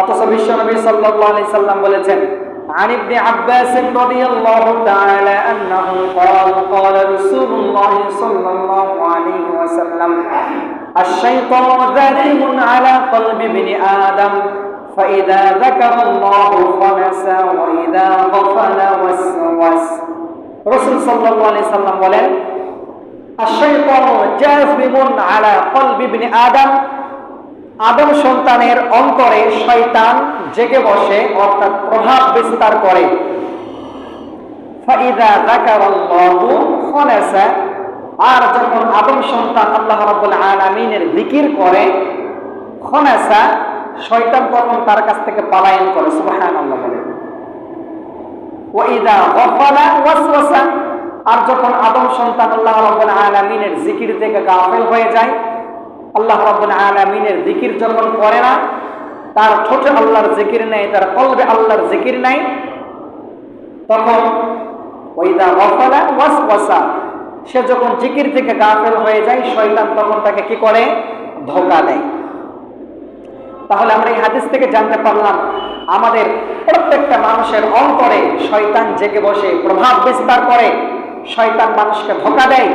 অথচ বিশ্বনবী সাল্লাল্লাহু আলাইহি সাল্লাম বলেছেন عن ابن عباس رضي الله تعالى أنه قال قال رسول الله صلى الله عليه وسلم الشيطان ذاكم على قلب ابن آدم فإذا ذكر الله خنس وإذا غفل وسوس رسول صلى الله عليه وسلم বলেন الشيطان جاثم على قلب ابن آدم আদম সন্তানের অন্তরে শয়তান জেগে বসে, অর্থাৎ প্রভাব বিস্তার করে। আর যখন আদম সন্তান আল্লাহ রবুল আলমিনের জিকির করে খনেসা শয়তান তখন তার কাছ থেকে পালায়ন করে সুবাহান আল্লাহ বলে আর যখন আদম সন্তান আল্লাহ রবুল আলমিনের জিকির থেকে গাফেল হয়ে যায় আল্লাহ রাব্বুল আলামিনের জিকির যখন করে না, তার ঠোঁটে আল্লাহর জিকির নেই, তার কলবে আল্লাহর জিকির নাই, তখন ওইদা গফালা ওয়াসওয়াসা, সে যখন জিকির থেকে গাফেল হয়ে যায়, শয়তান তখন তাকে কি করে? ধোকা দেয়। তাহলে আমরা এই হাদিস থেকে জানতে পারলাম, আমাদের প্রত্যেকটা মানুষের অন্তরে শয়তান জেগে বসে, প্রভাব বিস্তার করে, শয়তান মানুষকে ধোকা দেয়।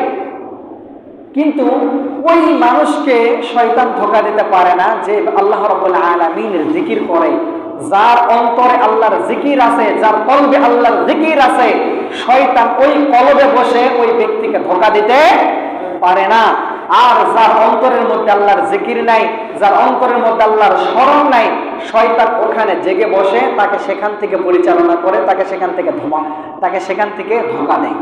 কিন্তু ওই মানুষকে শয়তান ধোকা দিতে পারে না যে আল্লাহ রব্বুল আলামিনের জিকির করে। যার অন্তরে আল্লাহর জিকির আছে, যার কলবে আল্লাহর জিকির আছে, শয়তান ওই কলবে বসে ওই ব্যক্তিকে ধোকা দিতে পারে না। আর যার অন্তরের মধ্যে আল্লাহর জিকির নাই, যার অন্তরের মধ্যে আল্লাহর স্মরণ নাই, শয়তান ওখানে জেগে বসে, তাকে সেখান থেকে পরিচালনা করে, তাকে সেখান থেকে ধোমা তাকে সেখান থেকে ধোকা দেয়।